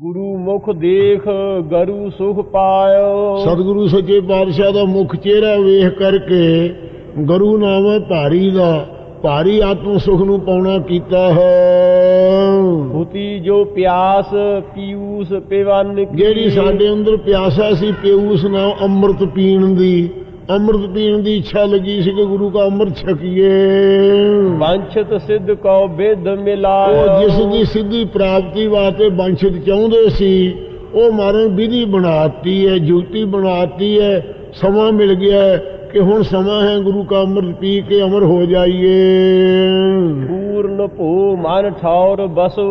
ਗੁਰੂ ਮੁਖ ਦੇਖ ਗਰੂ ਸੁਖ ਪਾਇਓ। ਸਤਿਗੁਰੂ ਸੱਚੇ ਪਾਤਸ਼ਾਹ ਦਾ ਮੁਖ ਚਿਹਰਾ ਵੇਖ ਕਰਕੇ ਗੁਰੂ ਨਾਮ ਭਾਰੀ ਦਾ ਭਾਰੀ ਆਤਮ ਸੁਖ ਨੂੰ ਪਾਉਣਾ ਕੀਤਾ ਹੈ। ਹੁਤੀ ਜੋ ਪਿਆਸ ਪੀਊਸ ਪਿਵਨ ਜਿਹੜੀ ਸਾਡੇ ਅੰਦਰ ਪਿਆਸਾ ਸੀ ਪਿਉਸ ਨਾ ਅੰਮ੍ਰਿਤ ਪੀਣ ਦੀ। ਅੰਮ੍ਰਿਤ ਪੀਣ ਦੀ ਇੱਛਾ ਲੱਗੀ ਸੀ ਕਿ ਗੁਰੂ ਦਾ ਅੰਮ੍ਰਿਤ ਛਕੀਏ। ਵਾਂਛਤ ਸਿੱਧ ਕਉ ਬਿਦ ਮਿਲਾਇਓ। ਉਹ ਜਿਸ ਦੀ ਸਿੱਧੀ ਪ੍ਰਾਪਤੀ ਵਾਸਤੇ ਬੰਸ਼ਿਤ ਚਾਹੁੰਦੇ ਸੀ ਉਹ ਮਾਰਨ ਵਿਧੀ ਬਣਾਤੀ ਹੈ ਜੁਗਤੀ ਬਣਾਤੀ ਹੈ ਸਮਾਂ ਮਿਲ ਗਿਆ ਕਿ ਹੁਣ ਸਮਾਂ ਹੈ ਗੁਰੂ ਕਾ ਅੰਮ੍ਰਿਤ ਪੀ ਕੇ ਅਮਰ ਹੋ ਜਾਈਏ। ਪੂਰਨ ਭੂ ਮਨ ਠੌਰ ਬਸੂ।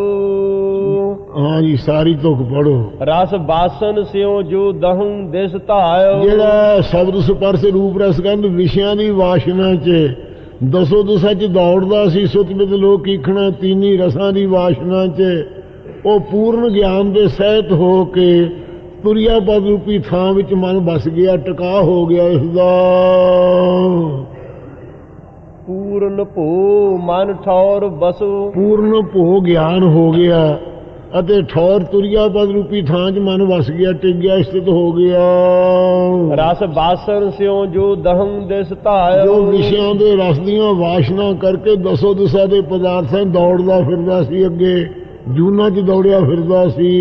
ਹਾਂ ਜੀ ਸਾਰੀ ਤੁਕ ਪੜੋ ਰਸ ਬਾਸਨ ਸਿਓ ਜੋ ਦਹੰ ਦਿਸ ਧਾਇਓ। ਜਿਹੜਾ ਸ਼ਬਦ ਸਪਰਸ਼ ਰੂਪ ਰਸ ਗੰਧ ਵਿਸ਼ਿਆਂ ਦੀ ਵਾਸ਼ਨਾ 'ਚ ਦਸੋ ਦਸਾਂ 'ਚ ਦੌੜਦਾ ਸੀ ਸੁਤਮਿਤ ਲੋਕ ਈਖਣਾ ਤੀਨੀ ਰਸਾਂ ਦੀ ਵਾਸ਼ਨਾ 'ਚ। ਉਹ ਪੂਰਨ ਗਿਆਨ ਦੇ ਸਹਿਤ ਹੋ ਕੇ ਤੁਰਿਆ ਪਦ ਰੂਪੀ ਥਾਂ ਵਿੱਚ ਮਨ ਵਸ ਗਿਆ ਟਿਕਾ ਹੋ ਗਿਆ ਇਸ ਦਾ। ਪੂਰਨ ਭੂ ਮਨ ਠੌਰ ਬਸੂ। ਪੂਰਨ ਭੋ ਗਿਆਨ ਹੋ ਗਿਆ ਅਤੇ ਠੌਰ ਤੁਰਿਆ ਪਦ ਰੂਪੀ ਥਾਂ 'ਚ ਮਨ ਵਸ ਗਿਆ ਟਿਕ ਗਿਆ ਸਥਿਤ ਹੋ ਗਿਆ। ਰਸ ਬਾਸਨ ਸਿਓ ਜੋ ਦਹੰ ਦਿਸ ਧਾਇਓ ਜੋ ਵਿਸ਼ਿਆਂ ਦੇ ਰਸ ਦੀਆਂ ਵਾਸ਼ਨਾ ਕਰਕੇ ਦਸੋ ਦਸਾ ਦੇ ਪਦਾਰਥਾਂ ਦੌੜਦਾ ਫਿਰਦਾ ਸੀ ਅੱਗੇ ਜੂਨਾ 'ਚ ਦੌੜਿਆ ਫਿਰਦਾ ਸੀ।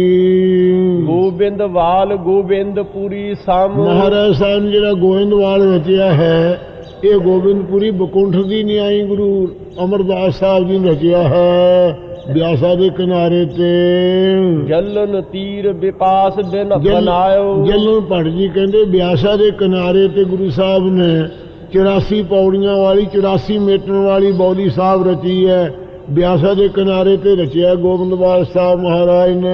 ਗੋਬਿੰਦ ਵਾਲ ਗੋਬਿੰਦ ਪੂਰੀ ਸਮ ਮਹਾਰਾਜ ਸਾਹਿਬ ਜਿਹੜਾ ਗੋਇੰਦਵਾਲ ਰਚਿਆ ਹੈ ਇਹ ਗੋਬਿੰਦਪੁਰੀ ਬਕੁੰਠ ਦੀ ਨਿਆਈ ਗੁਰੂ ਅਮਰਦਾਸ ਸਾਹਿਬ ਜੀ ਨੇ ਰਚਿਆ ਹੈ ਬਿਆਸਾ ਦੇ ਕਿਨਾਰੇ ਤੇ। ਜਲਨ ਤੀਰ ਵਿਪਾਸ ਬਿਨ ਬਨਾਇਓ। ਜਲਨ ਭੱਟ ਜੀ ਕਹਿੰਦੇ ਬਿਆਸਾ ਦੇ ਕਿਨਾਰੇ ਤੇ ਗੁਰੂ ਸਾਹਿਬ ਨੇ 84 ਪੌੜੀਆਂ ਵਾਲੀ 84 ਮੀਟਰ ਵਾਲੀ ਬੌਲੀ ਸਾਹਿਬ ਰਚੀ ਹੈ। ਬਿਆਸਾ ਦੇ ਕਿਨਾਰੇ ਤੇ ਰਚਿਆ ਗੋਬਿੰਦਵਾਲ ਸਾਹਿਬ ਮਹਾਰਾਜ ਨੇ।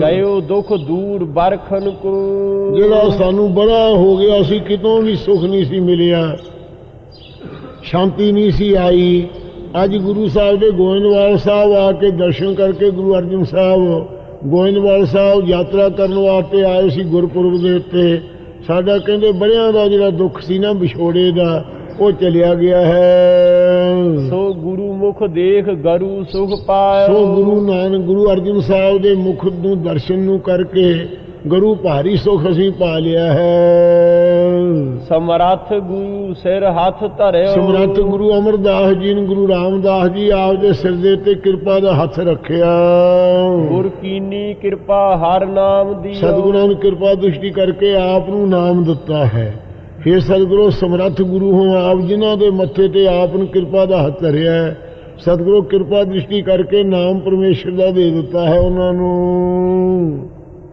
ਗਇਓ ਦੁਖ ਦੂਰ ਬਰਖਨ ਕੋ। ਜਿਹੜਾ ਸਾਨੂੰ ਬੜਾ ਹੋ ਗਿਆ ਸੀ ਕਿਤੋਂ ਵੀ ਸੁੱਖ ਨਹੀਂ ਸੀ ਮਿਲਿਆ। ਸ਼ਾਂਤੀ ਨਹੀਂ ਸੀ ਆਈ। ਅੱਜ ਗੁਰੂ ਸਾਹਿਬ ਦੇ ਗੋਇੰਦਵਾਲ ਸਾਹਿਬ ਆ ਕੇ ਦਰਸ਼ਨ ਕਰਕੇ ਗੁਰੂ ਅਰਜਨ ਸਾਹਿਬ ਗੋਇੰਦਵਾਲ ਸਾਹਿਬ ਯਾਤਰਾ ਕਰਨ ਵਾਸਤੇ ਆਏ ਸੀ ਗੁਰਪੁਰਬ ਦੇ ਉੱਤੇ। ਸਾਡਾ ਕਹਿੰਦੇ ਬੜਿਆਂ ਦਾ ਜਿਹੜਾ ਦੁੱਖ ਸੀ ਨਾ ਵਿਛੋੜੇ ਦਾ ਉਹ ਚਲਿਆ ਗਿਆ ਹੈ। ਸੋ ਗੁਰੂ ਮੁਖ ਦੇਖ ਗਰੂ ਸੁਖ ਪਾਇਓ। ਸੋ ਗੁਰੂ ਨਾਨਕ ਗੁਰੂ ਅਰਜਨ ਸਾਹਿਬ ਦੇ ਮੁਖ ਨੂੰ ਦਰਸ਼ਨ ਨੂੰ ਕਰਕੇ ਗੁਰੂ ਭਾਰੀ ਸੁਖ ਅਸੀਂ ਪਾ ਲਿਆ ਹੈ। ਸਮਰੱਥ ਗੁਰੂ ਸਿਰ ਹੱਥ ਧਰਿਓ। ਸਮਰੱਥ ਗੁਰੂ ਅਮਰਦਾਸ ਜੀ ਨੇ ਗੁਰੂ ਰਾਮਦਾਸ ਜੀ ਆਪ ਦੇ ਸਿਰ ਦੇ ਉੱਤੇ ਕਿਰਪਾ ਦਾ ਹੱਥ ਰੱਖਿਆ। ਗੁਰ ਕੀਨੀ ਕਿਰਪਾ ਹਰ ਨਾਮ ਦੀ ਸਤਿਗੁਰਾਂ ਨੇ ਕਿਰਪਾ ਦ੍ਰਿਸ਼ਟੀ ਕਰਕੇ ਆਪ ਨੂੰ ਨਾਮ ਦਿੱਤਾ ਹੈ। हे ਸਤਿਗੁਰੂ ਸਮਰੱਥ ਗੁਰੂ ਹੋ ਆਪ ਜਿਨ੍ਹਾਂ ਦੇ ਮੱਥੇ ਤੇ ਆਪ ਨੂੰ ਕਿਰਪਾ ਦਾ ਹੱਥ ਧਰਿਆ ਹੈ ਸਤਿਗੁਰੂ ਕਿਰਪਾ ਦ੍ਰਿਸ਼ਟੀ ਕਰਕੇ ਨਾਮ ਪਰਮੇਸ਼ਰ ਦਾ ਦੇ ਦਿੱਤਾ ਹੈ ਉਹਨਾਂ ਨੂੰ।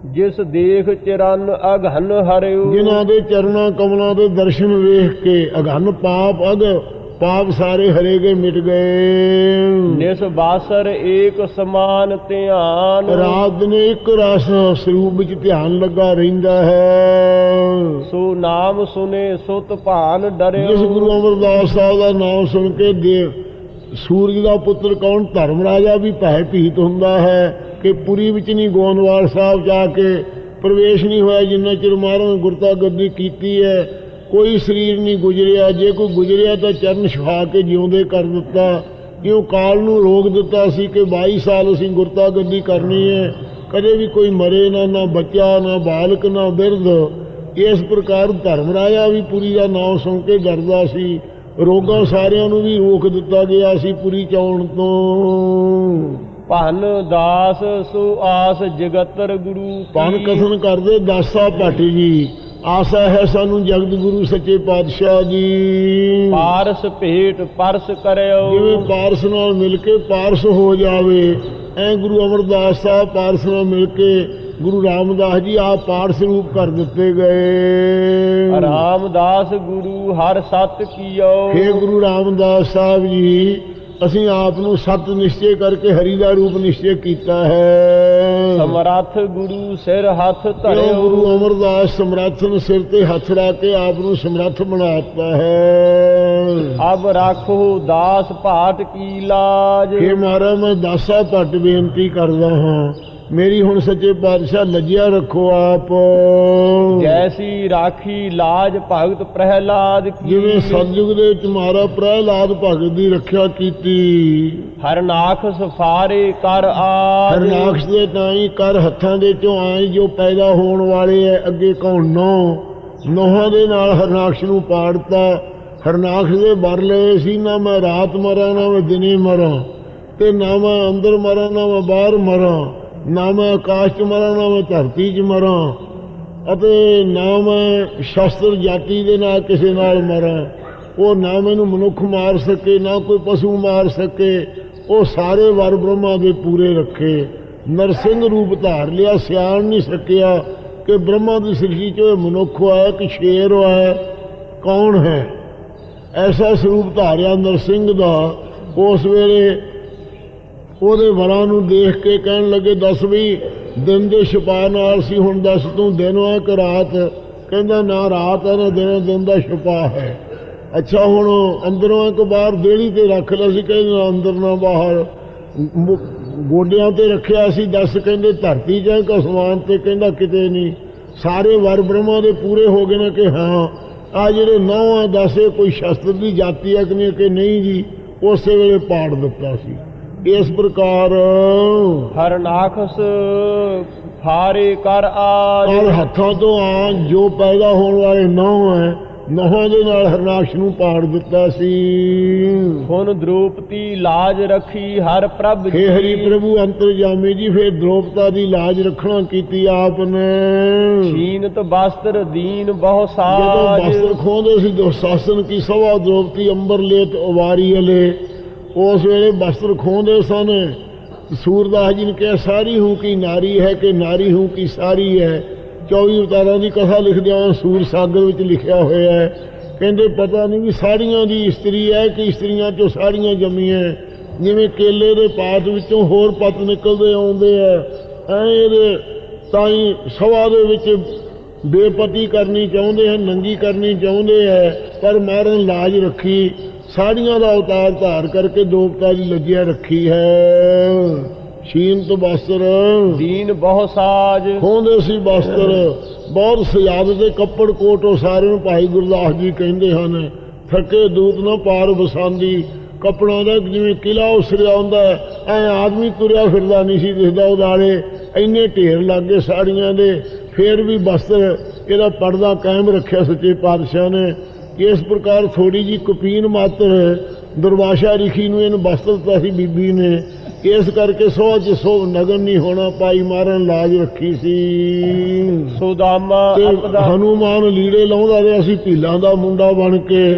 ਜਿਸ ਦੇਖ ਚਰਨ ਅਗਹਨ ਹਰਿਓ। ਜਿਨ੍ਹਾਂ ਦੇ ਚਰਨਾਂ ਕਮਲਾਂ ਦੇ ਦਰਸ਼ਨ ਵੇਖ ਕੇ ਅਗਨ ਪਾਪ ਅਗ ਪਾਪ ਸਾਰੇ ਹਰੇ ਗਏ ਮਿਟ ਗਏ। ਨਿਸ ਬਾਸਰ ਏਕ ਸਮਾਨ ਧਿਆਨ। ਰਾਤ ਦਿਨ ਇੱਕ ਰਸ ਸਰੂਪ ਵਿੱਚ ਧਿਆਨ ਲੱਗਾ ਰਹਿੰਦਾ ਹੈ। ਸੋ ਨਾਮ ਸੁਨੇ ਸੁਤ ਭਾਨ ਜਿਸ ਡਰਿਓ ਗੁਰੂ ਅਮਰਦਾਸ ਸਾਹਿਬ ਦਾ ਨਾਮ ਸੁਣ ਕੇ ਦੇ ਸੂਰਜ ਦਾ ਪੁੱਤਰ ਕੌਣ? ਧਰਮ ਰਾਜਾ ਵੀ ਭੈ ਭੀਤ ਹੁੰਦਾ ਹੈ ਕਿ ਪੁਰੀ ਵਿੱਚ ਨਹੀਂ ਗੋਂਦਵਾਲ ਸਾਹਿਬ ਜਾ ਕੇ ਪ੍ਰਵੇਸ਼ ਨਹੀਂ ਹੋਇਆ ਜਿੰਨਾ ਚਿਰ ਮਹਾਰਾਜ ਨੇ ਗੁਰਤਾ ਗੱਦੀ ਕੀਤੀ ਹੈ। ਕੋਈ ਸਰੀਰ ਨਹੀਂ ਗੁਜਰਿਆ। ਜੇ ਕੋਈ ਗੁਜਰਿਆ ਤਾਂ ਚਰਨ ਛੁਹਾ ਕੇ ਜਿਉਂਦੇ ਕਰ ਦਿੱਤਾ। ਕਿਉਂ ਕਾਲ ਨੂੰ ਰੋਕ ਦਿੱਤਾ ਸੀ ਕਿ 22 ਸਾਲ ਅਸੀਂ ਗੁਰਤਾ ਗੱਦੀ ਕਰਨੀ ਹੈ ਕਦੇ ਵੀ ਕੋਈ ਮਰੇ ਨਾ ਨਾ ਬੱਚਾ ਨਾ ਬਾਲਕ ਨਾ ਬਿਰਧ। ਇਸ ਪ੍ਰਕਾਰ ਧਰਮ ਰਾਜਾ ਵੀ ਪੁਰੀ ਦਾ ਨਾਮ ਸੁਣ ਕੇ ਡਰਦਾ ਸੀ। ਰੋਗਾਂ ਸਾਰਿਆਂ ਨੂੰ ਵੀ ਰੋਕ ਦਿੱਤਾ ਗਿਆ ਸੀ ਪੁਰੀ ਚਾਉਣ ਤੋਂ। ਭਨ ਦਾਸ ਸੋ ਆਸ ਜਗਤਰ ਗੁਰੂ। ਪਨ ਕਥਨ ਕਰਦੇ ਦਾਸਾ ਭੱਟ ਜੀ। ਆਸਾ ਹੈ ਸਾਨੂੰ ਜਗਤ ਗੁਰੂ ਸੱਚੇ ਪਾਤਸ਼ਾਹ ਜੀ। ਪਾਰਸ ਭੇਟ ਪਰਸ ਜਿਵੇਂ ਕਰਿਓ ਪਾਰਸ ਨਾਲ ਮਿਲ ਕੇ ਪਾਰਸ ਹੋ ਜਾਵੇ ਐ ਗੁਰੂ ਅਮਰਦਾਸ ਸਾਹਿਬ ਪਾਰਸ ਨਾਲ ਮਿਲ ਕੇ ਗੁਰੂ ਰਾਮਦਾਸ ਜੀ ਆਪ ਪਾਰਸ ਰੂਪ ਕਰ ਦਿੱਤੇ ਗਏ। ਰਾਮਦਾਸ ਗੁਰੂ ਹਰ ਸਤ ਕੀਓ। ਹੇ ਗੁਰੂ ਰਾਮਦਾਸ ਸਾਹਿਬ ਜੀ ਅਸੀਂ ਆਪ ਨੂੰ ਸਤ ਨਿਸ਼ਚੈ ਕਰਕੇ ਹਰੀ ਦਾ ਰੂਪ ਨਿਸ਼ਚੈ ਕੀਤਾ ਹੈ। ਸਮਰੱਥ ਗੁਰੂ ਸਿਰ ਹੱਥ ਧਰਿਓ। ਗੁਰੂ ਅਮਰਦਾਸ ਸਮਰੱਥ ਨੂੰ ਸਿਰ ਤੇ ਹੱਥ ਰੱਖ ਕੇ ਆਪ ਨੂੰ ਸਮਰੱਥ ਬਣਾਤਾ ਹੈ? ਅਬ ਰਾਖੋ ਦਾਸ ਭਾਟ ਕੀ ਲਾਜ। ਹੇ ਮਹਾਰਾਜ ਮੈਂ ਦਾਸਾ ਭੱਟ ਬੇਨਤੀ ਕਰਦਾ ਹਾਂ। ਮੇਰੀ ਹੁਣ ਸੱਚੇ ਪਾਤਸ਼ਾਹ ਲੱਜਿਆ ਰੱਖੋ ਆਪ। ਜੈਸੀ ਰਾਖੀ ਲਾਜ ਭਗਤ ਪ੍ਰਹਿਲਾਦ ਕੀ ਜਿਵੇਂ ਸਤਜੁਗ ਦੇ ਵਿੱਚ ਮਹਾਰਾ ਪ੍ਰਹਿਲਾਦ ਭਗਤ ਦੀ ਰੱਖਿਆ ਕੀਤੀ। ਹਰਨਾਖ ਸਫਾਰੇ ਕਰ ਆਜ। ਹਰਨਾਕਸ਼ ਦੇ ਤਾਂ ਹੀ ਕਰ ਹੱਥਾਂ ਦੇ ਚੋਂ ਆਏ ਜੋ ਪੈਦਾ ਹੋਣ ਵਾਲੇ ਐ ਅੱਗੇ ਕੌਣ ਨੋ ਨੋਹਾਂ ਦੇ ਨਾਲ ਹਰਨਾਕਸ਼ ਨੂੰ ਪਾੜਤਾ। ਹਰਨਾਕਸ਼ ਦੇ ਬਰ ਲਏ ਸੀ ਨਾ ਮੈਂ ਰਾਤ ਮਰਾਂ ਨਾ ਮੈਂ ਦਿਨੇ ਮਰਾਂ। ਤੇ ਨਾ ਮੈਂ ਅੰਦਰ ਮਰਾਂ ਨਾ ਮੈਂ ਬਾਹਰ ਮਰਾਂ। ਨਾ ਮੈਂ ਆਕਾਸ਼ 'ਚ ਮਰਾਂ, ਨਾ ਮੈਂ ਧਰਤੀ 'ਚ ਮਰਾਂ, ਅਤੇ ਨਾ ਮੈਂ ਸ਼ਸਤਰ ਜਾਤੀ ਦੇ ਨਾਲ ਕਿਸੇ ਨਾਲ ਮਰਾਂ। ਉਹ ਨਾ ਮੈਨੂੰ ਮਨੁੱਖ ਮਾਰ ਸਕੇ, ਨਾ ਕੋਈ ਪਸ਼ੂ ਮਾਰ ਸਕੇ। ਉਹ ਸਾਰੇ ਵਰ ਬ੍ਰਹਮਾ ਦੇ ਪੂਰੇ ਰੱਖੇ। ਨਰਸਿੰਘ ਰੂਪ ਧਾਰ ਲਿਆ, ਸਿਆਣ ਨਹੀਂ ਸਕਿਆ ਕਿ ਬ੍ਰਹਮਾ ਦੀ ਸ੍ਰਿਸ਼ਟੀ ਚੋਂ ਇਹ ਮਨੁੱਖ ਹੋਇਆ ਕਿ ਸ਼ੇਰ ਹੋਇਆ ਕੌਣ ਹੈ? ਐਸਾ ਸਰੂਪ ਧਾਰਿਆ ਨਰਸਿੰਘ ਦਾ। ਉਸ ਵੇਲੇ ਉਹਦੇ ਵਰਾਂ ਨੂੰ ਦੇਖ ਕੇ ਕਹਿਣ ਲੱਗੇ, ਦੱਸ ਵੀ, ਦਿਨ ਦੇ ਛਪਾ ਨਾਲ ਸੀ, ਹੁਣ ਦੱਸ ਤੂੰ ਦਿਨ ਹੈ ਕਿ ਰਾਤ? ਕਹਿੰਦਾ, ਨਾ, ਰਾਤ ਹੈ ਨਾ ਦਿਨ ਦਿਨ ਦਾ ਛਪਾ ਹੈ। ਅੱਛਾ, ਹੁਣ ਅੰਦਰੋਂ ਇੱਕ ਬਾਹਰ ਦੇੜੀ ਤੇ ਰੱਖ ਲਿਆ ਸੀ, ਕਹਿੰਦੇ, ਨਾ, ਅੰਦਰ ਨਾ ਬਾਹਰ। ਗੋਡਿਆਂ ਤੇ ਰੱਖਿਆ ਸੀ, ਦੱਸ ਕਹਿੰਦੇ, ਧਰਤੀ ਜਾਂ ਕਸਮਾਨ ਤੇ? ਕਹਿੰਦਾ, ਕਿਤੇ ਨਹੀਂ। ਸਾਰੇ ਵਰ ਬ੍ਰਹਮਾ ਦੇ ਪੂਰੇ ਹੋ ਗਏ ਨੇ ਕਿ ਹਾਂ, ਆ ਜਿਹੜੇ ਨੌ ਆ ਦੱਸੇ ਕੋਈ ਸ਼ਸਤਰ ਦੀ ਜਾਤੀ ਹੈ ਕਿ ਨਹੀਂ ਕਿ ਨਹੀਂ ਜੀ, ਉਸੇ ਵੇਲੇ ਪਾੜ ਦਿੱਤਾ ਸੀ। ਇਸ ਪ੍ਰਕਾਰ ਹਰਨਾਖਸ ਫਾਰੇ ਕਰ ਆਜ। ਔਰ ਹੱਥਾਂ ਤੋਂ ਆ ਜੋ ਪੈਦਾ ਹੋਣ ਵਾਲੇ ਨੌ ਹੈ ਨੌਹਾਂ ਦੇ ਨਾਲ ਹਰਨਾਕਸ਼ ਨੂੰ ਪਾੜ ਦਿੱਤਾ ਸੀ। ਹੁਣ ਦ੍ਰੋਪਤੀ ਲਾਜ ਰੱਖੀ ਹਰ ਪ੍ਰਭ ਹੇ ਹਰੀ ਪ੍ਰਭੂ ਅੰਤਰਜਾਮੀ ਜੀ ਫਿਰ ਦ੍ਰੋਪਤਾ ਦੀ ਲਾਜ ਰੱਖਣਾ ਕੀਤੀ ਆਪ ਨੇ ਛੀਨਤ ਬਸਤਰ ਦੀਨ ਬਹੁ ਜਦੋਂ ਸਾਜ। ਬਸਤਰ ਖੋਹਦੇ ਸੀ ਦੋ ਸਾਸਨ ਕੀ ਸਵਾ ਦ੍ਰੋਪਤੀ ਅੰਬਰ ਲੇਤ ਉਵਾਰੀ ਅਲੇ। ਉਸ ਵੇਲੇ ਬਸਤਰ ਖੋਹਦੇ ਸਨ। ਸੂਰਦਾਸ ਜੀ ਨੇ ਕਿਹਾ, ਸਾਰੀ ਹੂੰ ਕੀ ਨਾਰੀ ਹੈ ਕਿ ਨਾਰੀ ਹੂੰ ਕੀ ਸਾਰੀ ਹੈ? 24 ਅਵਤਾਰਾਂ ਦੀ ਕਥਾ ਲਿਖਦਿਆਂ ਹੋਇਆਂ ਸੂਰ ਸਾਗਰ ਵਿੱਚ ਲਿਖਿਆ ਹੋਇਆ ਹੈ। ਕਹਿੰਦੇ, ਪਤਾ ਨਹੀਂ ਵੀ ਸਾੜੀਆਂ ਦੀ ਇਸਤਰੀ ਹੈ ਕਿ ਇਸਤਰੀਆਂ ਚੋਂ ਸਾੜੀਆਂ ਜੰਮੀਆਂ ਜਿਵੇਂ ਕੇਲੇ ਦੇ ਪਾਤ ਵਿੱਚੋਂ ਹੋਰ ਪੱਤ ਨਿਕਲਦੇ ਆਉਂਦੇ ਆ ਐ ਇਹਦੇ ਤਾਂ ਹੀ ਸਵਾ ਦੇ ਵਿੱਚ ਬੇਪਤੀ ਕਰਨੀ ਚਾਹੁੰਦੇ ਹਨ ਨੰਗੀ ਕਰਨੀ ਚਾਹੁੰਦੇ ਹੈ, ਪਰ ਮਾਰਨ ਲਾਜ ਰੱਖੀ। ਸਾੜੀਆਂ ਦਾ ਅਵਤਾਰ ਧਾਰ ਕਰਕੇ ਦੀ ਲੱਜਿਆ ਰੱਖੀ ਹੈ। ਸ਼ੀਨ ਤੋਂ ਬਸਤਰ। ਦੀਨ ਬਹੁ ਸਾਜ। ਖੋਂਦੇ ਸੀ ਬਸਤਰ। ਬਹੁਤ ਸਜਾਵਟ ਦੇ ਕੱਪੜ ਕੋਟ ਉਹ ਸਾਰੇ ਨੂੰ ਭਾਈ ਗੁਰਦਾਸ ਜੀ ਕਹਿੰਦੇ ਹਨ। ਥੱਕੇ ਦੂਤ ਨਾ ਪਾਰ ਬਸਾਂਦੀ ਕੱਪੜਾਂ ਦਾ ਜਿਵੇਂ ਕਿਲਾ ਉਸਰਿਆ ਹੁੰਦਾ ਐ ਆਦਮੀ ਤੁਰਿਆ ਫਿਰਦਾ ਨਹੀਂ ਸੀ ਦਿਸਦਾ ਉਦਾਲੇ ਇੰਨੇ ਢੇਰ ਲੱਗੇ ਸਾੜੀਆਂ ਦੇ। ਫੇਰ ਵੀ ਬਸਤਰ। ਇਹਦਾ ਪਰਦਾ ਕਾਇਮ ਰੱਖਿਆ ਸੱਚੇ ਪਾਤਸ਼ਾਹ ਨੇ। ਇਸ ਪ੍ਰਕਾਰ ਥੋੜੀ ਜੀ ਕੁਪੀਨ ਮਾਤਰ ਦੁਰਵਾਸ਼ਾ ਰਿਖੀ ਨੂੰ ਇਹਨੂੰ ਬਸਤਰ ਦਿੱਤਾ ਸੀ ਬੀਬੀ ਨੇ। ਇਸ ਕਰਕੇ ਸੋਹ ਚ ਸੋ ਨਗਨ ਨਹੀਂ ਹੋਣਾ ਪਾਈ ਮਾਰਨ ਲਾਜ ਰੱਖੀ ਸੀ। ਸੁਦਾਮਾ ਹਨੂਮਾਨ ਲੀੜੇ ਲਾਉਂਦਾ ਰਿਹਾ ਸੀ ਭੀਲਾਂ ਦਾ ਮੁੰਡਾ ਬਣ ਕੇ।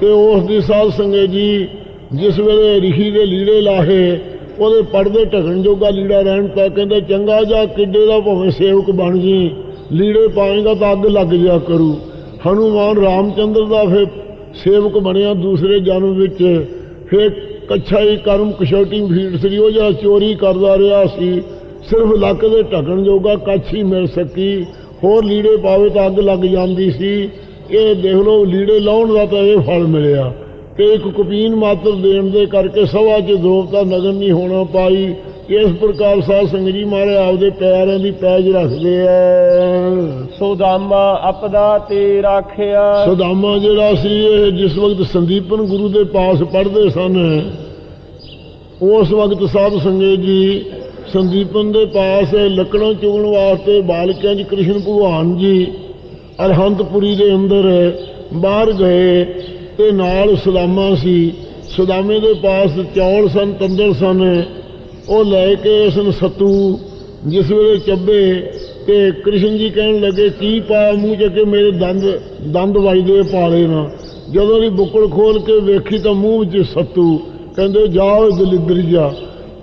ਤੇ ਉਸ ਦੀ ਸਾਧ ਸੰਗਤ ਜੀ ਜਿਸ ਵੇਲੇ ਰਿਖੀ ਦੇ ਲੀੜੇ ਲਾਹੇ ਉਹਦੇ ਪਰਦੇ ਢਕਣ ਜੋਗਾ ਲੀੜਾ ਰਹਿਣ ਤਾਂ ਕਹਿੰਦੇ ਚੰਗਾ ਜਾ ਕਿੱਡੇ ਦਾ ਭਾਵੇਂ ਸੇਵਕ ਬਣ ਜੀ। ਲੀੜੇ ਪਾਏਗਾ ਤਾਂ ਅੱਗ ਲੱਗ ਜਾ ਕਰੂ। ਹਨੂਮਾਨ ਰਾਮਚੰਦਰ ਦਾ ਫਿਰ ਸੇਵਕ ਬਣਿਆ ਦੂਸਰੇ ਜਨਮ ਵਿੱਚ। ਫਿਰ ਕੱਛਾ ਹੀ ਕਰਮ ਕਸ਼ੋਟੀ ਭੀੜ ਸ੍ਰੀ ਉਹ ਜਿਹੜਾ ਚੋਰੀ ਕਰਦਾ ਰਿਹਾ ਸੀ, ਸਿਰਫ ਲੱਕ ਦੇ ਢੱਕਣ ਜੋਗਾ ਕੱਛ ਹੀ ਮਿਲ ਸਕੀ। ਹੋਰ ਲੀੜੇ ਪਾਵੇ ਤਾਂ ਅੱਗ ਲੱਗ ਜਾਂਦੀ ਸੀ। ਇਹ ਦੇਖ ਲਓ, ਲੀੜੇ ਲਾਉਣ ਦਾ ਤਾਂ ਇਹ ਫਲ ਮਿਲਿਆ। ਤੇ ਇੱਕ ਕੁਪੀਨ ਮਾਤਰ ਦੇਣ ਦੇ ਕਰਕੇ ਸਭਾ 'ਚ ਦੋਪਤਾ ਨਗਨ ਨਹੀਂ ਹੋਣਾ ਪਾਈ। ਇਸ ਪ੍ਰਕਾਰ ਸਾਧ ਸੰਗਤ ਜੀ ਮਾਰੇ ਆਪਦੇ ਪੈਰਾਂ ਦੀ ਪੈਜ ਰੱਖਦੇ ਆ। ਸੁਦਾਮਾ ਅਪਦਾ ਤੇ ਰਾਖਿਆ। ਸੁਦਾਮਾ ਜਿਹੜਾ ਸੀ ਇਹ ਜਿਸ ਵਕਤ ਸੰਦੀਪਨ ਗੁਰੂ ਦੇ ਪਾਸ ਪੜ੍ਹਦੇ ਸਨ ਉਸ ਵਕਤ ਸਾਧ ਸੰਗਤ ਜੀ ਸੰਦੀਪਨ ਦੇ ਪਾਸ ਲੱਕੜਾਂ ਚੁਗਣ ਵਾਸਤੇ ਬਾਲਕਿਆਂ 'ਚ ਕ੍ਰਿਸ਼ਨ ਭਗਵਾਨ ਜੀ ਅਰਹੰਤਪੁਰੀ ਦੇ ਅੰਦਰ ਬਾਹਰ ਗਏ ਤੇ ਨਾਲ ਸੁਦਾਮਾ ਸੀ। ਸੁਦਾਮੇ ਦੇ ਪਾਸ ਚੌਲ ਸਨ ਤੰਦਰ ਸਨ ਉਹ ਲੈ ਕੇ ਇਸ ਨੂੰ ਸੱਤੂ, ਜਿਸ ਵੇਲੇ ਚੱਬੇ ਤੇ ਕ੍ਰਿਸ਼ਨ ਜੀ ਕਹਿਣ ਲੱਗੇ, ਕੀ ਪਾਇਆ ਮੂੰਹ ਚ ਕਿ ਮੇਰੇ ਦੰਦ ਦੰਦ ਵੱਜਦੇ ਪਾਲੇ ਨਾ? ਜਦੋਂ ਦੀ ਬੁੱਕਲ ਖੋਲ ਕੇ ਵੇਖੀ ਤਾਂ ਮੂੰਹ ਵਿੱਚ ਸੱਤੂ, ਕਹਿੰਦੇ, ਜਾਓ ਦਲਿਦਰੀ ਜਾ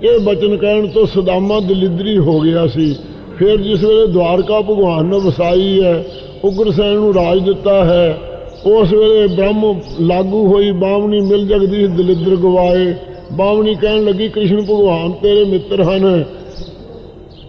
ਇਹ ਬਚਨ ਕਹਿਣ ਤੋਂ ਸਦਾਮਾ ਦਲਿਦਰੀ ਹੋ ਗਿਆ ਸੀ। ਫਿਰ ਜਿਸ ਵੇਲੇ ਦਵਾਰਕਾ ਭਗਵਾਨ ਨੇ ਵਸਾਈ ਹੈ ਉਗਰਸੈਨ ਨੂੰ ਰਾਜ ਦਿੱਤਾ ਹੈ, ਉਸ ਵੇਲੇ ਬ੍ਰਹਮ ਲਾਗੂ ਹੋਈ ਬਾਵਣੀ ਮਿਲ ਜਗਦੀ ਦਲਿਦਰ ਗਵਾਏ। ਬਾਮਣੀ ਕਹਿਣ ਲੱਗੀ, ਕ੍ਰਿਸ਼ਨ ਭਗਵਾਨ, ਤੇਰੇ ਮਿੱਤਰ ਹਨ।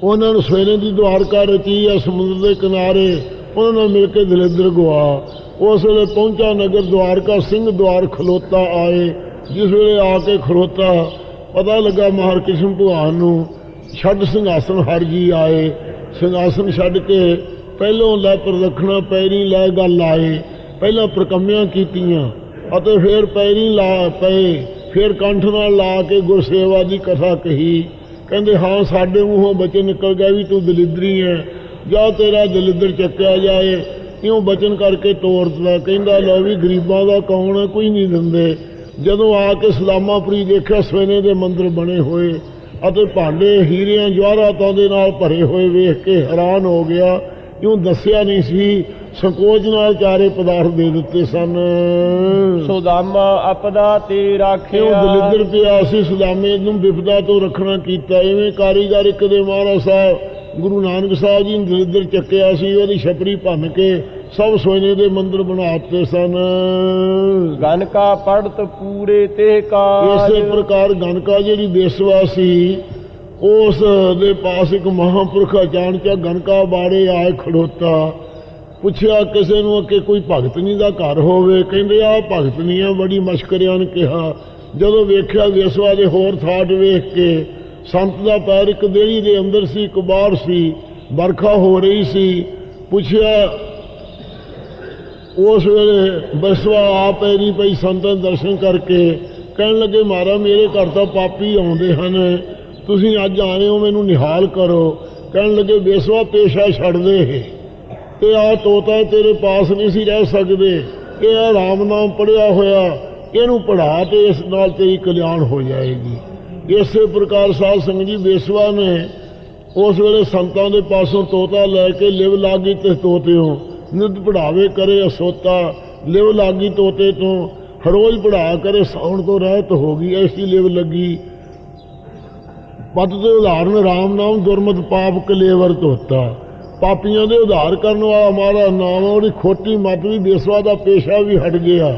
ਉਹਨਾਂ ਨੂੰ ਸਵੇਰੇ ਦੀ ਦੁਆਰਕਾ ਰਚੀ ਆ, ਸਮੁੰਦਰ ਦੇ ਕਿਨਾਰੇ। ਉਹਨਾਂ ਨਾਲ ਮਿਲ ਕੇ ਦਲਿੰਦਰ ਗਵਾ ਉਸ ਵੇਲੇ ਪਹੁੰਚਾ ਨਗਰ ਦੁਆਰਕਾ ਸਿੰਘ ਦੁਆਰ ਖਲੋਤਾ ਆਏ। ਜਿਸ ਵੇਲੇ ਆ ਕੇ ਖਲੋਤਾ, ਪਤਾ ਲੱਗਾ ਮਹਾਰ ਕ੍ਰਿਸ਼ਨ ਭਗਵਾਨ ਨੂੰ ਛੱਡ ਸਿੰਘਾਸਨ ਹਰ ਜੀ ਆਏ। ਸਿੰਘਾਸਨ ਛੱਡ ਕੇ ਪਹਿਲੋਂ ਲੈ ਪ੍ਰਦਖਣਾ, ਪੈਰੀ ਲੈ ਗੱਲ ਆਏ। ਪਹਿਲਾਂ ਪ੍ਰਕੰਮਿਆਂ ਕੀਤੀਆਂ ਅਤੇ ਫਿਰ ਪੈਰੀ ਲਾ ਪਏ। ਫਿਰ ਕੰਠ ਨਾਲ ਲਾ ਕੇ ਗੁਰਸੇਵਾ ਦੀ ਕਥਾ ਕਹੀ। ਕਹਿੰਦੇ, ਹਾਂ, ਸਾਡੇ ਮੂੰਹੋਂ ਬਚਨ ਨਿਕਲ ਗਿਆ ਵੀ ਤੂੰ ਦਲਿਦਰੀ ਹੈ ਜਾ ਤੇਰਾ ਦਲਿਦਰ ਚੱਕਿਆ ਜਾਏ, ਇਉਂ ਬਚਨ ਕਰਕੇ ਤੋਰਦਾ ਕਹਿੰਦਾ ਲੋ ਵੀ, ਗਰੀਬਾਂ ਦਾ ਕੌਣ ਹੈ ਕੋਈ ਨਹੀਂ ਦਿੰਦੇ। ਜਦੋਂ ਆ ਕੇ ਸਲਾਮਾਪੁਰੀ ਦੇਖਿਆ, ਸਵੇਨੇ ਦੇ ਮੰਦਰ ਬਣੇ ਹੋਏ ਅਤੇ ਭਾਂਡੇ ਹੀਰਿਆਂ, ਜਵਾਹਰਾਤਾਂ ਦੇ ਨਾਲ ਭਰੇ ਹੋਏ ਵੇਖ ਕੇ ਹੈਰਾਨ ਹੋ ਗਿਆ। ਇਉਂ ਦੱਸਿਆ ਨਹੀਂ ਸੀ? ਸੰਕੋਚ ਨਾਲ ਚਾਰੇ ਪਦਾਰਥ ਦੇ ਦਿੱਤੇ ਸਨ। ਸੁਦਾਮਾ ਆਪਦਾ ਤੇ ਕਿਉਂ ਰਾਖਿਆ ਦਲਿੱਦਰ ਪਿਆ ਸੀ? ਸੁਦਾਮੇ ਨੂੰ ਵਿਪਦਾ ਤੋਂ ਰੱਖਣਾ ਕੀਤਾ। ਐਵੇਂ ਕਾਰੀਗਰ ਇੱਕ ਦੇ ਮਹਾਰਾਜ ਸਾਹਿਬ ਗੁਰੂ ਨਾਨਕ ਸਾਹਿਬ ਜੀ ਨੇ ਦਲਿੱਦਰ ਚੱਕਿਆ ਸੀ। ਉਹਦੀ ਛਪਰੀ ਭੰਨ ਕੇ ਸਭ ਸੋਨੇ ਦੇ ਮੰਦਰ ਬਣਾ ਦਿੱਤੇ ਸਨ। ਗਨ ਕਾ ਪੜਤ ਪੂਰੇ ਤੇ ਕਾਜ। ਇਸੇ ਪ੍ਰਕਾਰ ਗਨਕਾ ਜਿਹੜੀ ਬੇਸਵਾ ਸੀ ਉਸ ਦੇ ਪਾਸ ਇੱਕ ਮਹਾਂਪੁਰਖ ਅਚਾਨਕ ਗਨਕਾ ਬਾੜੇ ਆਏ ਖੜੋਤਾ। ਪੁੱਛਿਆ, ਕਿਸੇ ਨੂੰ ਕਿ ਕੋਈ ਭਗਤਨੀ ਦਾ ਘਰ ਹੋਵੇ? ਕਹਿੰਦੇ ਆ ਭਗਤਨੀਆਂ ਬੜੀ ਮਸ਼ਕਰਿਆਂ ਨੇ ਕਿਹਾ। ਜਦੋਂ ਵੇਖਿਆ ਵਿਸਵਾ ਦੇ ਹੋਰ ਥਾਟ ਵੇਖ ਕੇ ਸੰਤ ਦਾ ਪੈਰ ਇੱਕ ਦੇਹੀ ਦੇ ਅੰਦਰ ਸੀ, ਇੱਕ ਬਾਹਰ ਸੀ, ਵਰਖਾ ਹੋ ਰਹੀ ਸੀ। ਪੁੱਛਿਆ, ਉਸ ਵੇਲੇ ਬਸਵਾ ਆ ਨਹੀਂ ਪਈ ਸੰਤਾਂ ਦੇ ਦਰਸ਼ਨ ਕਰਕੇ ਕਹਿਣ ਲੱਗੇ ਮਹਾਰਾ ਮੇਰੇ ਘਰ ਤਾਂ ਪਾਪੀ ਆਉਂਦੇ ਹਨ। ਤੁਸੀਂ ਅੱਜ ਆਏ ਹੋ, ਮੈਨੂੰ ਨਿਹਾਲ ਕਰੋ। ਕਹਿਣ ਲੱਗੇ ਬੇਸਵਾ ਪੇਸ਼ਾ ਛੱਡ ਦੇ। ਇਹ ਤੇ ਆ ਤੋਤਾ ਤੇਰੇ ਪਾਸ ਨਹੀਂ ਸੀ ਰਹਿ ਸਕਦੇ। ਇਹ ਆਰਾਮ ਨਾਮ ਪੜਿਆ ਹੋਇਆ, ਇਹਨੂੰ ਪੜਾ ਤੇ ਇਸ ਨਾਲ ਤੇਰੀ ਕਲਿਆਣ ਹੋ ਜਾਏਗੀ। ਇਸੇ ਪ੍ਰਕਾਰ ਸਾਧ ਸੰਗਤ ਜੀ ਬੇਸਵਾ ਨੇ ਉਸ ਵੇਲੇ ਸੰਤਾਂ ਦੇ ਪਾਸੋਂ ਤੋਤਾ ਲੈ ਕੇ ਲਿਵ ਲਾਗੀ ਤੇ ਤੋਤਿਓ ਨਿਤ ਪੜਾਵੇ ਕਰੇ ਅਸੋਤਾ। ਲਿਵ ਲਾਗੀ ਤੋਤੇ ਤੋਂ ਹਰੋਜ਼ ਪੜਾ ਕਰੇ, ਸੌਣ ਤੋਂ ਰਹਿਤ ਹੋ ਗਈ, ਐਸੀ ਲਿਵ ਲੱਗੀ। ਪਦ ਦੇ ਉਦਾਹਰਨ ਰਾਮ ਨਾਮ ਦੁਰਮਤ ਪਾਪ ਕਲੇਵਰ ਧੋਤਾ ਪਾਪੀਆਂ ਦੇ ਉਧਾਰ ਕਰਨ ਵਾਲਾ ਮਾਰਾ ਨਾਮ ਉਹਦੀ ਖੋਟੀ ਮਤ ਵੀ ਬੇਸਵਾ ਦਾ ਪੇਸ਼ਾ ਵੀ ਹਟ ਗਿਆ।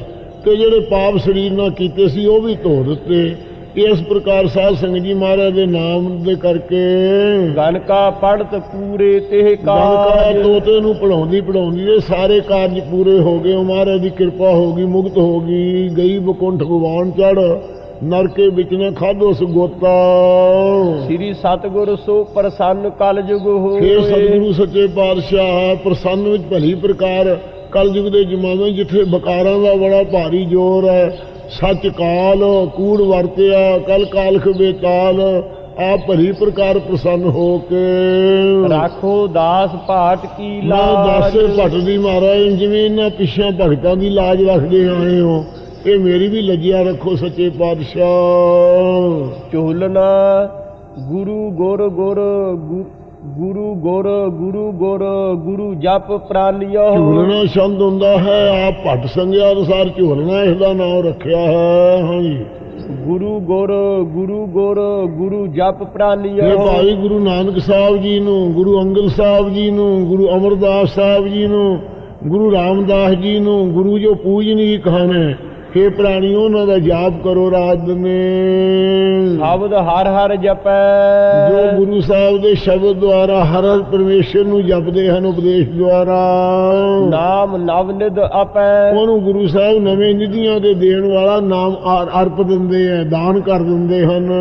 ਤੇ ਜਿਹੜੇ ਪਾਪ ਸਰੀਰ ਨਾਲ ਕੀਤੇ ਸੀ ਉਹ ਵੀ ਧੋ ਦਿੱਤੇ। ਇਸ ਪ੍ਰਕਾਰ ਸਾਧ ਸੰਗਤ ਜੀ ਮਹਾਰਾਜ ਦੇ ਨਾਮ ਦੇ ਕਰਕੇ ਗਨ ਕਾ ਪੜਤ ਪੂਰੇ ਤੇ ਕਾਜ। ਤੋਤੇ ਨੂੰ ਪੜਾਉਂਦੀ ਪੜਾਉਂਦੀ ਇਹ ਸਾਰੇ ਕਾਰਜ ਪੂਰੇ ਹੋ ਗਏ। ਉਹ ਮਹਾਰਾਜ ਦੀ ਕਿਰਪਾ ਹੋ ਗਈ ਮੁਕਤ ਹੋ ਗਈ ਗਈ ਬਕੁੰਠ ਭਗਵਾਨ ਚੜ ਨਰਕੇ ਵਿੱਚ ਨਾ ਖਾਧੋ ਸੁਗੋਤਾ। ਸ੍ਰੀ ਸਤਗੁਰ ਸੋ ਪ੍ਰਸੰਨ ਕਲ ਜੁਗ ਫੇਰ ਹੋਏ ਸਤਿਗੁਰੂ ਸੱਚੇ ਪਾਤਸ਼ਾਹ ਪ੍ਰਸੰਨ ਵਿੱਚ ਭਲੀ ਪ੍ਰਕਾਰ ਕਲਯੁਗ ਦੇ ਜਮਾਨੇ ਜਿੱਥੇ ਬਕਾਰਾਂ ਦਾ ਬੜਾ ਭਾਰੀ ਜ਼ੋਰ ਹੈ ਸੱਚ ਕਾਲ ਕੂੜ ਵਰਤਿਆ ਕਲ ਕਾਲਖ ਬੇਤਾਲ ਆਪ ਭਲੀ ਪ੍ਰਕਾਰ ਪ੍ਰਸੰਨ ਹੋ ਕੇ। ਰਾਖੋ ਦਾਸ ਭਾਟ ਕੀ ਲਾਜ ਦਾਸੇ ਭੱਟ ਦੀ ਮਹਾਰਾਜ ਜਿਵੇਂ ਇਹਨਾਂ ਪਿੱਛੇ ਭਗਤਾਂ ਦੀ ਲਾਜ ਰੱਖਦੇ ਆਏ ਹੋ। ਇਹ ਮੇਰੀ ਵੀ ਲੱਗਿਆ ਰੱਖੋ ਸੱਚੇ ਪਾਤਸ਼ਾਹ। ਝੂਲਣਾ ਗੁਰੂ ਗੁਰ ਗੁਰ ਗੁਰੂ ਗੁਰ ਗੁਰੂ ਗੁਰ ਗੁਰੂ ਜਪ ਪ੍ਰਾਨਿਓ। ਝੂਲਣਾ ਸ਼ਬਦ ਹੁੰਦਾ ਹੈ ਆਪ ਭੱਟ ਸੰਗਿਆ ਅਨੁਸਾਰ ਝੂਲਣਾ ਇਸ ਦਾ ਨਾਮ ਰੱਖਿਆ ਹੈ ਹਾਂਜੀ ਗੁਰੂ ਗੁਰ ਗੁਰੂ ਗੁਰ ਗੁਰੂ ਜਪ ਇਹ ਪ੍ਰਾਨਿਓ ਭਾਈ ਗੁਰੂ ਨਾਨਕ ਸਾਹਿਬ ਜੀ ਨੂੰ ਗੁਰੂ ਅੰਗਦ ਸਾਹਿਬ ਜੀ ਨੂੰ ਗੁਰੂ ਅਮਰਦਾਸ ਸਾਹਿਬ ਜੀ ਨੂੰ ਗੁਰੂ ਰਾਮਦਾਸ ਜੀ ਨੂੰ ਗੁਰੂ ਜੋ ਪੂਜਨੀਕ ਹਨ ਇਹ ਪ੍ਰਾਣੀਓ ਉਹਨਾਂ ਦਾ ਜਾਪ ਕਰੋ ਰਾਤ ਦਿਨੇ ਸ਼ਬਦ ਹਰ ਹਰ ਜਪੈ। ਜੋ ਗੁਰੂ ਸਾਹਿਬ ਦੇ ਸ਼ਬਦ ਦੁਆਰਾ ਹਰ ਹਰ ਪਰਮੇਸ਼ਰ ਨੂੰ ਜਪਦੇ ਹਨ ਉਪਦੇਸ਼ ਦੁਆਰਾ। ਨਾਮ ਨਵ ਨਿਧ ਆਪੈ। ਉਹਨੂੰ ਗੁਰੂ ਸਾਹਿਬ ਨਵੇਂ ਨਿਧੀਆਂ ਦੇ ਦੇਣ ਵਾਲਾ ਨਾਮ ਅਰ- ਅਰਪ ਦਿੰਦੇ ਆ ਦਾਨ ਕਰ ਦਿੰਦੇ ਹਨ।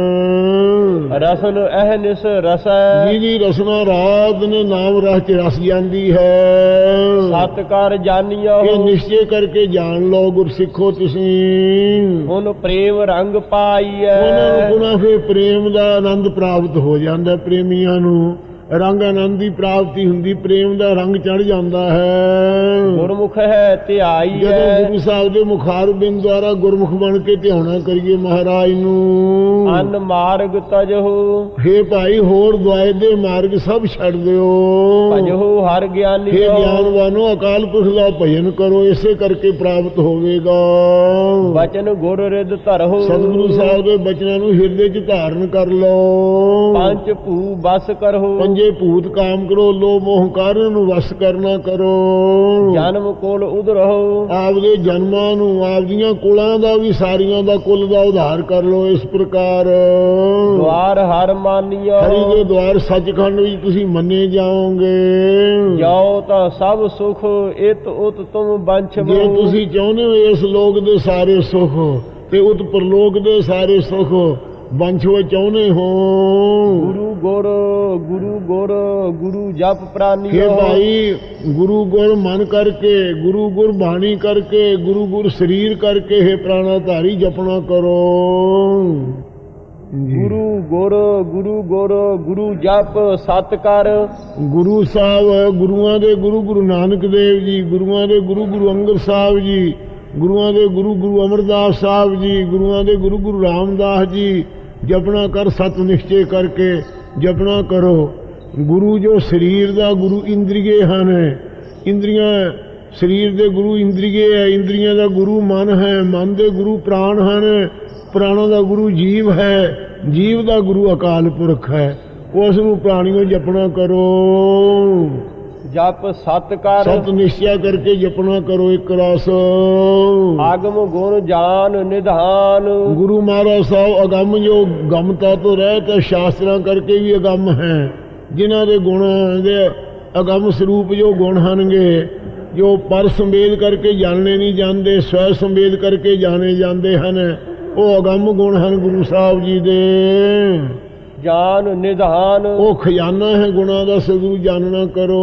ਰਸਨ ਅਹਨਿਸ ਰਸੈ। ਜਿਹਦੀ ਰਸਨਾ ਰਾਤ ਨੇ ਨਾਮ ਰਸ ਚ ਰਸ ਜਾਂਦੀ ਹੈ। ਸਤ ਕਰ ਜਾਣਿਓ ਇਹ ਨਿਸ਼ਚੈ ਕਰਕੇ ਜਾਣ ਲਓ ਗੁਰਸਿੱਖੋ ਤੁਸੀਂ ਹੁਣ ਪ੍ਰੇਮ ਰੰਗ ਪਾਈਐ। ਉਹਨਾਂ ਨੂੰ ਫਿਰ ਪ੍ਰੇਮ ਦਾ ਆਨੰਦ ਪ੍ਰਾਪਤ ਹੋ ਜਾਂਦਾ ਪ੍ਰੇਮੀਆਂ ਨੂੰ। ਰੰਗ ਆਨੰਦ ਦੀ ਪ੍ਰਾਪਤੀ ਹੁੰਦੀ ਪ੍ਰੇਮ ਦਾ ਰੰਗ ਚੜ ਜਾਂਦਾ ਹੈ। ਗੁਰਮੁਖ ਹੈ ਧਿਆਈਐ ਜਦੋਂ ਗੁਰੂ ਸਾਹਿਬ ਦੇ ਮੁਖਾਰ ਬਿੰਦ ਦੁਆਰਾ ਗੁਰਮੁਖ ਬਣ ਕੇ ਧਿਆਉਣਾ ਕਰੀਏ ਮਹਾਰਾਜ ਨੂੰ। ਅਨ ਮਾਰਗ ਤਜਹੁ। ਹੇ ਭਾਈ ਹੋਰ ਦੁਆਏ ਦੇ ਮਾਰਗ ਸਭ ਛੱਡ ਦਿਓ। ਭਜਹੁ ਹਰ ਹੇ ਗਿਆਨੀਓ ਗਿਆਨਵਾਨੋ ਅਕਾਲ ਪੁਰਖ ਦਾ ਭਜਨ ਕਰੋ ਇਸੇ ਕਰਕੇ ਪ੍ਰਾਪਤ ਹੋਵੇਗਾ। ਬਚਨ ਗੁਰ ਰਿਦ ਧਰਹੁ। ਸਤਿਗੁਰੂ ਸਾਹਿਬ ਦੇ ਬਚਨਾਂ ਨੂੰ ਹਿਰਦੇ 'ਚ ਧਾਰਨ ਕਰ ਲਓ। ਪੰਜ ਭੂ ਬਸ ਕਰਹੁ। ਪੰਜੇ ਭੂਤ ਕਾਮ ਕਰੋ ਲੋਭ ਮੋਹ ਕਾਰਨ ਨੂੰ ਵਸ ਕਰਨਾ ਕਰੋ। ਜਨਮ ਕੋਲ ਉਧਰਹੁ ਆਪਦੇ ਜਨਮਾਂ ਨੂੰ ਆਪਦੀਆਂ ਕੁਲਾਂ ਦਾ ਵੀ ਸਾਰੀਆਂ ਦਾ ਕੁੱਲ ਦਾ ਉਧਾਰ ਕਰ ਲਓ ਇਸ ਪ੍ਰਕਾਰ। ਦਵਾਰ ਹਰ ਮਾਨੀਓ। ਹਰੀ ਦੇ ਦੁਆਰ ਸੱਚਖੰਡ ਵਿੱਚ ਤੁਸੀਂ ਮੰਨੇ ਜਾਓਗੇ। ਜਾਓ ਤਾਂ ਸਭ ਸੁਖ ਇਤ ਉਤ ਤੁਮ ਬੰਛ ਜੇ ਤੁਸੀਂ ਚਾਹੁੰਦੇ ਹੋ ਇਸ ਲੋਕ ਦੇ ਸਾਰੇ ਸੁਖ ਤੇ ਉਤ ਪਰਲੋਕ ਦੇ ਸਾਰੇ ਸੁਖ ਵਿੱਚ ਚਾਹੁੰਦੇ ਹੋ? ਗੁਰੂ ਗੁਰ ਗੁਰੂ ਗੁਰ ਗੁਰੂ ਜਪ ਪ੍ਰਾਨੀਓ ਭਾਈ ਗੁਰੂ ਗੁਰ ਮਨ ਕਰਕੇ ਗੁਰੂ ਗੁਰ ਬਾਣੀ ਕਰਕੇ ਗੁਰੂ ਗੁਰ ਸਰੀਰ ਕਰਕੇ हे ਪ੍ਰਾਣਾਧਾਰੀ ਜਪਣਾ ਕਰੋ। ਗੁਰੂ ਗੁਰ ਗੁਰੂ ਗੁਰ ਗੁਰੂ ਜਪ ਸਤ ਕਰ ਗੁਰੂ ਸਾਹਿਬ ਗੁਰੂਆਂ ਦੇ ਗੁਰੂ ਗੁਰੂ ਨਾਨਕ ਦੇਵ ਜੀ ਗੁਰੂਆਂ ਦੇ ਗੁਰੂ ਗੁਰੂ ਅੰਗਦ ਸਾਹਿਬ ਜੀ ਗੁਰੂਆਂ ਦੇ ਗੁਰੂ ਗੁਰੂ ਅਮਰਦਾਸ ਸਾਹਿਬ ਜੀ ਗੁਰੂਆਂ ਦੇ ਗੁਰੂ ਗੁਰੂ ਰਾਮਦਾਸ ਜੀ ਜਪਣਾ ਕਰ ਸਤ ਨਿਸ਼ਚੇ ਕਰਕੇ, ਜਪਣਾ ਕਰੋ। ਗੁਰੂ ਜੋ ਸਰੀਰ ਦਾ ਗੁਰੂ ਇੰਦਰੀਏ ਹਨ। ਇੰਦਰੀਆਂ ਸਰੀਰ ਦੇ ਗੁਰੂ ਇੰਦਰੀਏ ਹੈ, ਇੰਦਰੀਆਂ ਦਾ ਗੁਰੂ ਮਨ ਹੈ, ਮਨ ਦੇ ਗੁਰੂ ਪ੍ਰਾਣ ਹਨ। ਪ੍ਰਾਣਾਂ ਦਾ ਗੁਰੂ ਜੀਵ ਹੈ, ਜੀਵ ਦਾ ਗੁਰੂ ਅਕਾਲ ਪੁਰਖ ਹੈ। ਉਸ ਨੂੰ ਪ੍ਰਾਣੀਓ ਜਪਣਾ ਕਰੋ। ਜਪ ਸਤ ਕਰ। ਸਤ ਨਿਸ਼ਚੈ ਕਰਕੇ ਜਪਣਾ ਕਰੋ ਇੱਕ ਰਸ। ਆਗਮ ਗੁਣ ਜਾਨ ਨਿਧਾਨ। ਗੁਰੂ ਮਹਾਰਾਜ ਸਾਹਿਬ ਅਗੰਮ ਜੋ ਗਮਤਾ ਤੋਂ ਰਹਿਤ ਹੈ ਸ਼ਾਸਤਰਾਂ ਕਰਕੇ ਵੀ ਅਗੰਮ ਹੈ। ਜਿਨ੍ਹਾਂ ਦੇ ਗੁਣ ਦੇ ਅਗੰਮ ਸਰੂਪ ਜੋ ਗੁਣ ਹਨਗੇ ਜੋ ਪਰ ਸੰਵੇਦ ਕਰਕੇ ਜਾਣਨੇ ਨਹੀਂ ਜਾਂਦੇ ਸਵੈ ਸੰਵੇਦ ਕਰਕੇ ਜਾਣੇ ਜਾਂਦੇ ਹਨ ਉਹ ਅਗੰਮ ਗੁਣ ਹਨ ਗੁਰੂ ਸਾਹਿਬ ਜੀ ਦੇ। ਜਾਨ ਨਿਧਾਨ। ਉਹ ਖਜ਼ਾਨਾ ਹੈ ਗੁਣਾ ਦਾ ਸਗੁਰੂ ਜਾਣਨਾ ਕਰੋ।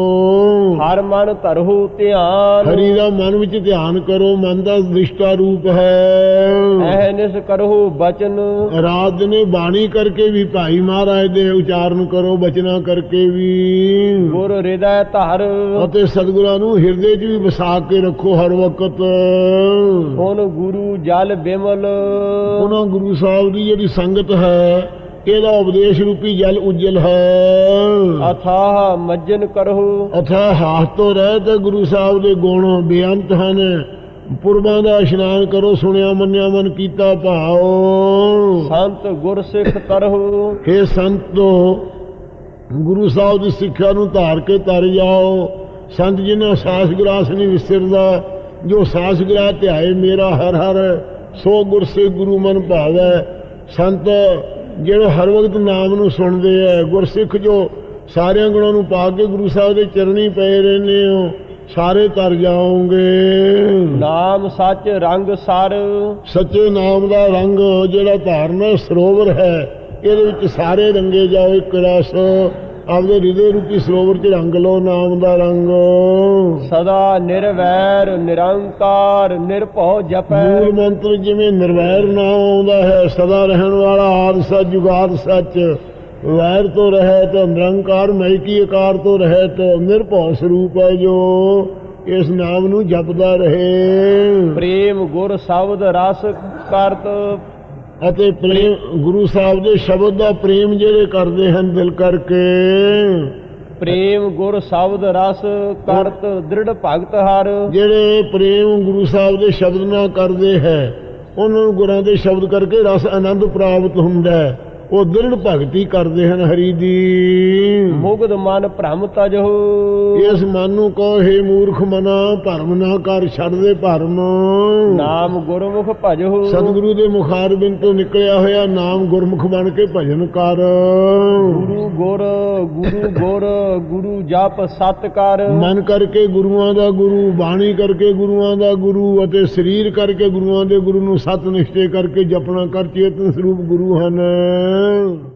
ਹਰ ਮਨ ਧਰਹੁ ਧਿਆਨ। ਹਰੀ ਦਾ ਮਨ ਵਿੱਚ ਧਿਆਨ ਕਰੋ ਮਨ ਦਾ ਦ੍ਰਿਸ਼ਟਾ ਰੂਪ ਹੈ। ਐਹਨਿਸ ਕਰਹੁ ਬਚਨ। ਰਾਤ ਨੇ ਬਾਣੀ ਕਰਕੇ ਵੀ ਭਾਈ ਮਹਾਰਾਜ ਦੇ ਉਚਾਰਨ ਕਰੋ ਬਚਨਾ ਕਰਕੇ ਵੀ। ਗੁਰ ਹਿਰਦੈ ਧਰ। ਅਤੇ ਸਤਿਗੁਰਾਂ ਨੂੰ ਹਿਰਦੇ 'ਚ ਵੀ ਵਸਾ ਕੇ ਰੱਖੋ ਹਰ ਵਕਤ। ਹੁਣ ਗੁਰੂ ਜਲ ਬਿਮਲ। ਉਹਨਾਂ ਗੁਰੂ ਸਾਹਿਬ ਦੀ ਜਿਹੜੀ ਸੰਗਤ ਹੈ ਇਹਦਾ ਉਪਦੇਸ਼ ਰੂਪੀ ਜਲ ਉਜਲ ਹੈ? ਅਥਾਹ ਮੱਜਨ ਕਰਹੁ। ਅਥਾ ਹਾਥ ਤੋਂ ਰਹਿ ਤੇ ਗੁਰੂ ਸਾਹਿਬ ਦੇ ਗੁਣ ਬੇਅੰਤ ਹਨ। ਪੁਰਬਾਂ ਦਾ ਇਸ਼ਨਾਨ ਕਰੋ ਸੁਣਿਆ ਮੰਨਿਆ ਮਨ ਕੀਤਾ ਭਾਉ। ਸੰਤ ਗੁਰ ਸਿੱਖ ਕਰਹੁ। हे ਸੰਤੋ ਗੁਰੂ ਸਾਹਿਬ ਦੀ ਸਿੱਖਿਆ ਨੂੰ ਧਾਰ ਕੇ ਤਰ ਜਾਓ। ਸੰਤ ਜਿਨ੍ਹਾਂ ਸਾਸ ਗਰਾਸ ਨਹੀਂ ਵਿਸਰਦਾ ਜੋ ਸਾਸ ਗਰਾ ਧਿਆਏ ਮੇਰਾ ਹਰ ਹਰ ਸੋ ਗੁਰ ਸੇ ਗੁਰੂ ਮਨ ਭਾਵੈ। ਸੰਤ ਜਿਹੜੇ ਹਰ ਵਕਤ ਨਾਮ ਨੂੰ ਸੁਣਦੇ ਐ ਗੁਰਸਿੱਖ ਜੋ ਸਾਰਿਆਂ ਗੁਣਾਂ ਨੂੰ ਪਾ ਕੇ ਗੁਰੂ ਸਾਹਿਬ ਦੇ ਚਰਨੀ ਪਏ ਰਹਿੰਦੇ ਹੋ ਸਾਰੇ ਤਰ ਜਾਓਗੇ। ਨਾਮ ਸੱਚ ਰੰਗ ਸਰ। ਸੱਚੇ ਨਾਮ ਦਾ ਰੰਗ ਜਿਹੜਾ ਧਾਰਨਾ ਸਰੋਵਰ ਹੈ ਇਹਦੇ ਵਿੱਚ ਸਾਰੇ ਰੰਗੇ ਜਾਓ ਇੱਕ ਰਸ। ਆਪਦੇ ਹਿਰਦੇ ਰੂਪੀ ਸਰੋਵਰ 'ਚ ਰੰਗ ਲਓ ਨਾਮ ਦਾ ਰੰਗ। ਸਦਾ ਨਿਰਵੈਰ ਨਿਰੰਕਾਰ ਨਿਰਭਉ ਜਪੈ। ਮੂਲ ਮੰਤਰ ਜਿਵੇਂ ਨਿਰਵੈਰ ਨਾਮ ਆਉਂਦਾ ਹੈ ਸਦਾ ਰਹਿਣ ਵਾਲਾ ਆਦ ਸੱਚ ਜੁਗਾਦ ਸੱਚ। ਵੈਰ ਤੋਂ ਰਹਿਤ ਨਿਰੰਕਾਰ ਮੈਕੀ ਆਕਾਰ ਤੋਂ ਰਹਿਤ ਨਿਰਭਉ ਸਰੂਪ ਹੈ ਜੋ। ਇਸ ਨਾਮ ਨੂੰ ਜਪਦਾ ਰਹੇ। ਪ੍ਰੇਮ ਗੁਰ ਸ਼ਬਦ ਰਸ ਕਰਤ ਅਤੇ ਪ੍ਰੇਮ ਗੁਰੂ ਸਾਹਿਬ ਦੇ ਸ਼ਬਦ ਦਾ ਪ੍ਰੇਮ ਜਿਹੜੇ ਕਰਦੇ ਹਨ ਦਿਲ ਕਰਕੇ। ਪ੍ਰੇਮ ਗੁਰ ਸ਼ਬਦ ਰਸ ਕਰਤ ਦ੍ਰਿੜ ਭਗਤ ਹਰ। ਜਿਹੜੇ ਪ੍ਰੇਮ ਗੁਰੂ ਸਾਹਿਬ ਦੇ ਸ਼ਬਦ ਨਾਲ ਕਰਦੇ ਹੈ ਉਹਨਾਂ ਨੂੰ ਗੁਰਾਂ ਦੇ ਸ਼ਬਦ ਕਰਕੇ ਰਸ ਆਨੰਦ ਪ੍ਰਾਪਤ ਹੁੰਦਾ ਹੈ। ਉਹ ਦ੍ਰਿੜ ਭਗਤੀ ਕਰਦੇ ਹਨ ਹਰੀ ਦੀ ਮੁਗਧ ਮਨ ਭ੍ਰਮ ਤਜਹੁ। ਇਸ ਮਨ ਨੂੰ ਕਹੋ ਹੇ ਮੂਰਖ ਮਨਾ ਭਰਮ ਨਾ ਕਰ ਛੱਡ ਦੇ ਭਰਮ। ਨਾਮ ਗੁਰਮੁਖ ਭਜਹੁ। ਸਤਿਗੁਰੂ ਦੇ ਮੁਖਾਰਬਿੰਦ ਤੋਂ ਨਿਕਲਿਆ ਹੋਇਆ ਨਾਮ ਗੁਰਮੁਖ ਬਣ ਕੇ ਭਜਨ ਕਰ। ਗੁਰੂ ਗੁਰ ਗੁਰੂ ਗੁਰ ਗੁਰੂ ਜਪ ਸਤ ਕਰ। ਮਨ ਕਰਕੇ ਗੁਰੂਆਂ ਦਾ ਗੁਰੂ ਬਾਣੀ ਕਰਕੇ ਗੁਰੂਆਂ ਦਾ ਗੁਰੂ ਅਤੇ ਸਰੀਰ ਕਰਕੇ ਗੁਰੂਆਂ ਦੇ ਗੁਰੂ ਨੂੰ ਸਤ ਨਿਸ਼ਚੇ ਕਰਕੇ ਜਪਣਾ ਕਰ ਚੇਤਨ ਸਰੂਪ ਗੁਰੂ ਹਨ। mãe.